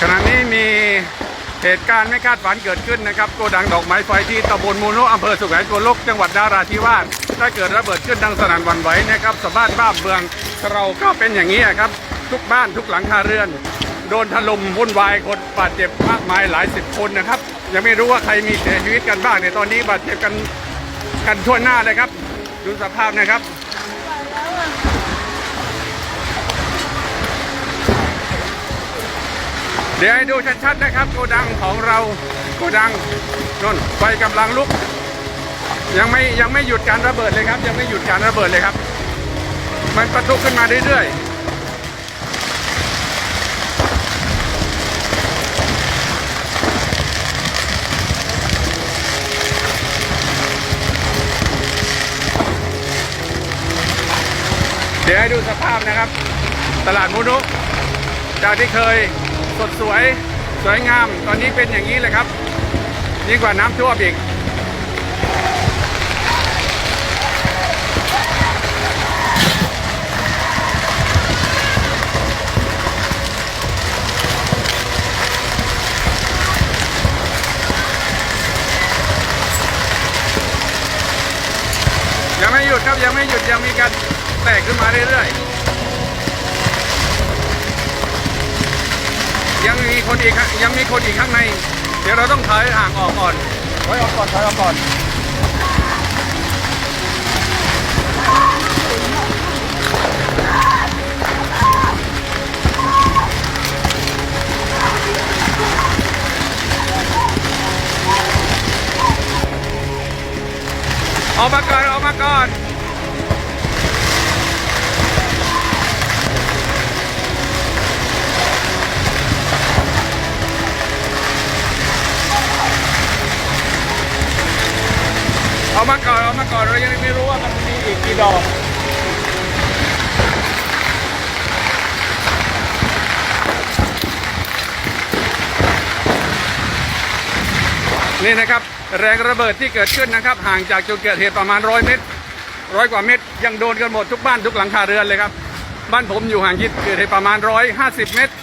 ขณะนี้มีเหตุการณ์ไม่คาดฝันเกิดขึ้นนะครับโกดังดอกไม้ไฟที่ตำบลมูโนอำเภอสุไหงโกลกจังหวัดนาราธิวาสได้เกิดระเบิดขึ้นดังสนั่นหวั่นไหวนะครับสบ้านบ้านเมืองเราก็เป็นอย่างนี้ครับ ทุกบ้านทุกหลังคาเรือน โดนถล่มวุ่นวายคนบาดเจ็บมากมายหลายสิบคนนะครับ ยังไม่รู้ว่าใครมีเสียชีวิตกันบ้างในตอนนี้บาดเจ็บกันกันทั่วหน้าเลยครับ ดูสภาพนะครับ เดี๋ยวให้ดูชัดๆนะครับโกดังของเราโกดังนนไฟกำลังลุก ยังไม่ยังไม่หยุดการระเบิดเลยครับ ยังไม่หยุดการระเบิดเลยครับ มันประทุขึ้นมาเรื่อยๆเดี๋ยวให้ดูสภาพนะครับ ตลาดมูนุจากที่เคย สดสวยสวยงาม ตอนนี้เป็นอย่างนี้เลยครับยิ่งกว่าน้ำท่วมอีกยังไม่หยุดครับยังไม่หยุดยังมีการแตกขึ้นมาเรื่อยๆ ยังมีคนอีกยังมีคนอีกข้างใน เดี๋ยวเราต้องถอยห่างออกก่อนถอยออกก่อนถอยออกก่อนออกมาก่อนออกมาก่อน เอามาก่อนเอามาก่อนเรายังไม่รู้ว่ามันมีอีกกี่ดอกนี่นะครับแรงระเบิดที่เกิดขึ้นนะครับ ห่างจากจุดเกิดเหตุประมาณร้อยเมตรร้อยกว่าเมตร ยังโดนกันหมดทุกบ้านทุกหลังคาเรือนเลยครับ บ้านผมอยู่ห่างจากจุดเกิดเหตุประมาณร้อยห้าสิบเมตร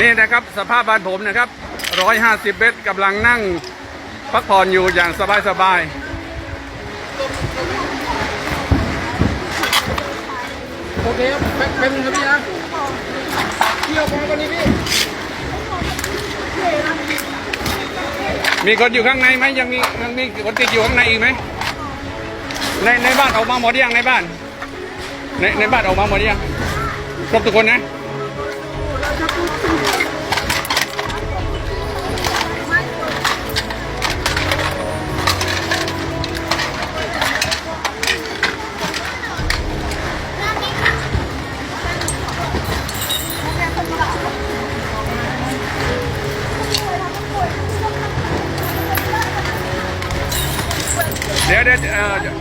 นี่นะครับสภาพบ้านผมนะครับร้อยห้าสิบเมตรกำลังนั่ง พักผ่อนอยู่อย่างสบายสบายโอเคครับแป๊บแป๊บนึงครับพี่นะพี่เอาของก่อนนี่พี่ๆมีคนอยู่ข้างในไหมยังมียังมีคนติดอยู่ข้างในอีกไหมในในบ้านออกมาหมดยังในบ้าน ในในบ้านออกมาหมดยังครบทุกคนนะ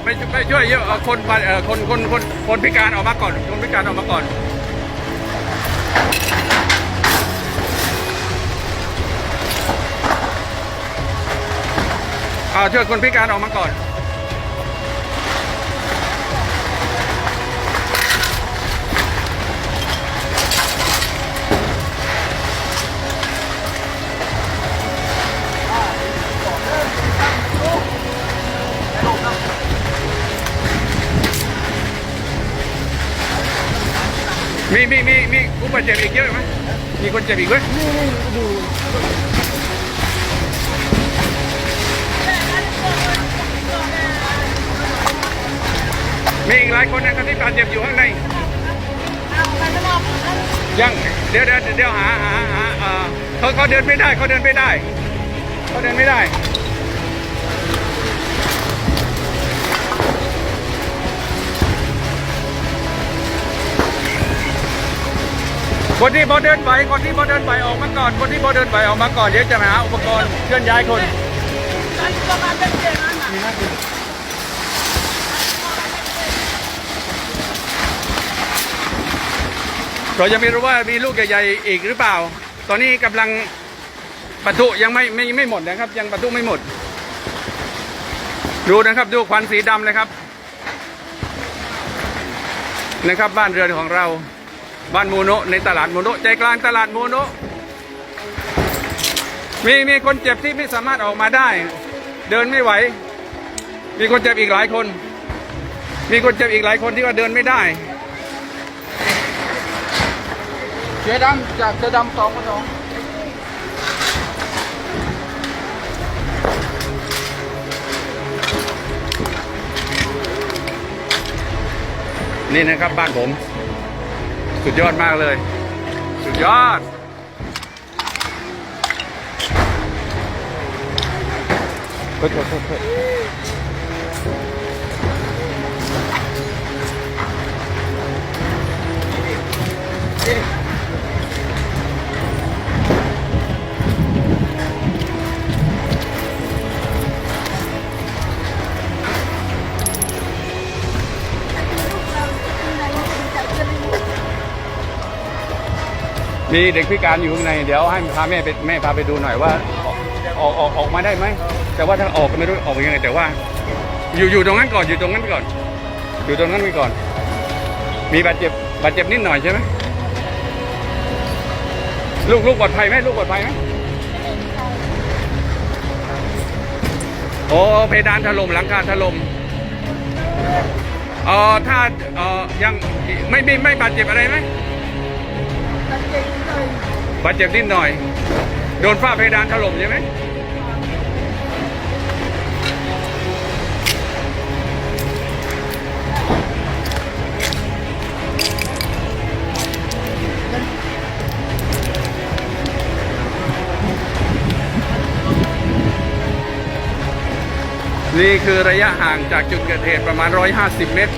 ไปไปช่วยเยอะคนคนคนคนคนพิการออกมาก่อนคนพิการออกมาก่อนอ่าช่วยคนพิการออกมาก่อน มีมีมีมีผู้บาดเจ็บอีกเยอะไหมมีคนเจ็บอีกไหมมีอีกหลายคนนะครับที่บาดเจ็บอยู่ข้างใน ยังเดี๋ยวเดี๋ยวเดี๋ยวหาหาหาเอ่อเขาเขาเดินไม่ได้เขาเดินไม่ได้เขาเดินไม่ได้ คนที่พอเดินไหวคนที่พอเดินไหวออกมาก่อน คนที่พอเดินไหวออกมาก่อนเดี๋ยวจะหาอุปกรณ์เคลื่อนย้ายคนเรายังไม่รู้ว่ามีลูกใหญ่ๆอีกหรือเปล่า ตอนนี้กำลังปะทุยังไม่ไม่ไม่หมดนะครับ ยังปะทุไม่หมด ดูนะครับดูควันสีดำนะครับ นะครับบ้านเรือนของเรา บ้านมูโนะในตลาดมูโนะใจกลางตลาดมูโนะมีมีคนเจ็บที่ไม่สามารถออกมาได้ เดินไม่ไหว มีคนเจ็บอีกหลายคน มีคนเจ็บอีกหลายคนที่ว่าเดินไม่ได้เสือดำจากเสือดำสองมาสองนี่นะครับบ้านผม สุดยอดมากเลย สุดยอด เฮ้ยเฮ้ยเฮ้ย มีเด็กพิการอยู่ข้างในเดี๋ยวให้พาแม่ไปแม่พาไปดูหน่อยว่าออกออกออกมาได้ไหมแต่ว่าถ้าออกก็ไม่รู้ออกยังไงแต่ว่า อยู่อยู่ตรงนั้นก่อนอยู่ตรงนั้นก่อน อยู่ตรงนั้นไปก่อน มีบาดเจ็บบาดเจ็บนิดหน่อยใช่ไหมลูกลูกปลอดภัยไหมลูกปลอดภัยไหมโอ้เพดานถล่มหลังคาถล่มเออถ้าเออยังไม่ไม่ไม่บาดเจ็บอะไรไหม บาดเจ็บนิดหน่อย โดนฝ้าเพดานถล่มใช่ไหมนี่คือระยะห่างจากจุดเกิดเหตุประมาณ 150 เมตร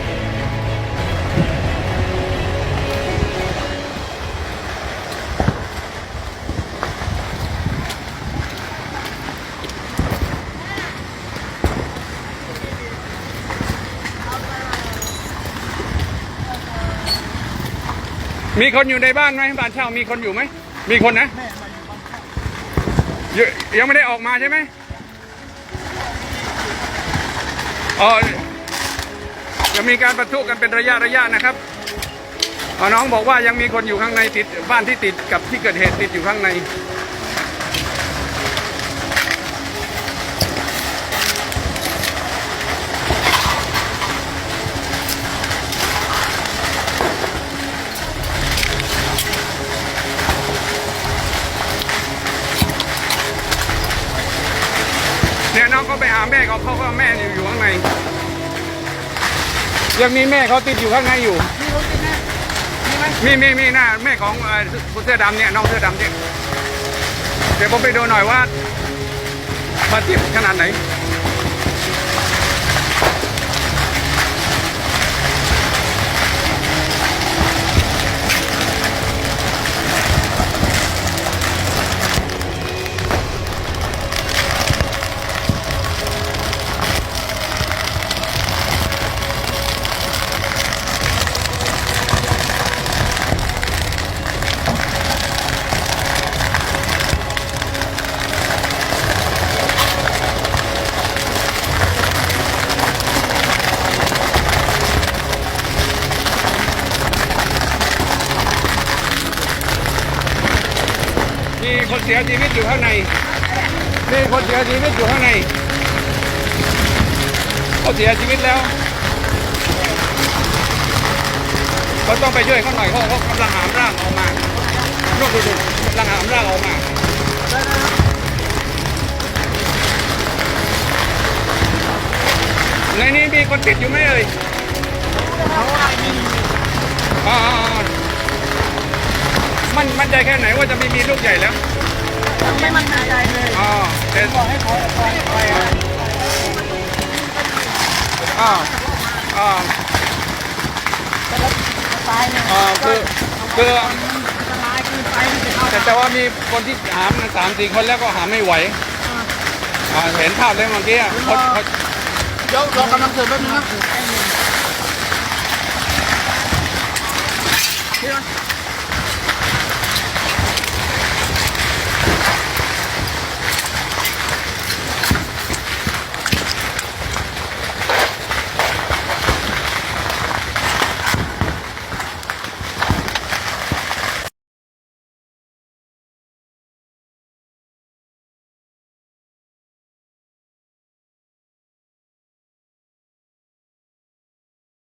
มีคนอยู่ในบ้านไหมบ้านเช่ามีคนอยู่ไหม มีคนนะยยังไม่ได้ออกมาใช่ไหมอ๋อจะมีการประทุกันเป็นระยะระยะนะครับอ๋อน้องบอกว่ายังมีคนอยู่ข้างในติดบ้านที่ติดกับที่เกิดเหตุติดอยู่ข้างใน เนี่ยน้อง เขาไปหาแม่เขาเขาก็แม่อยู่อยู่ข้างใน ยังมีแม่เขาติดอยู่ข้างในอยู่ มีมีมีหน้าแม่ของเอ่อคุณเสื้อดำเนี่ยน้องเสื้อดำเนี่ยเดี๋ยวผมไปดูหน่อยว่าบาดเจ็บขนาดไหน สียชีวิตอยู่ข้างในมีคนเสียชีวิตอยู่ข้างในเขาเสียชีวิตแล้วเขาต้องไปช่วยเขาหน่อยเขาเขากำลังหามร่างออกมาลูกดูดูกำลังหามร่างออกมาในนี้มีคนติดอยู่ไหมเอ่ยอ่ามันมั่นใจแค่ไหนว่าจะม่มีลูกใหญ่แล้ว ไม่มั่นใจเลยอ๋อแต่บอกให้เขาปล่อยปล่อยอ่าอ่าตายเนี่ยอ่าคือคืออันตรายเกินไปมันจะเอาแต่แต่ว่ามีคนที่หามสามสี่คนแล้วก็หามไม่ไหวอ่าเห็นภาพเลยเมื่อกี้อะเขาเขาเดี๋ยวเรากำลังเสริมแป๊บนึงนะไอ้หนึ่ง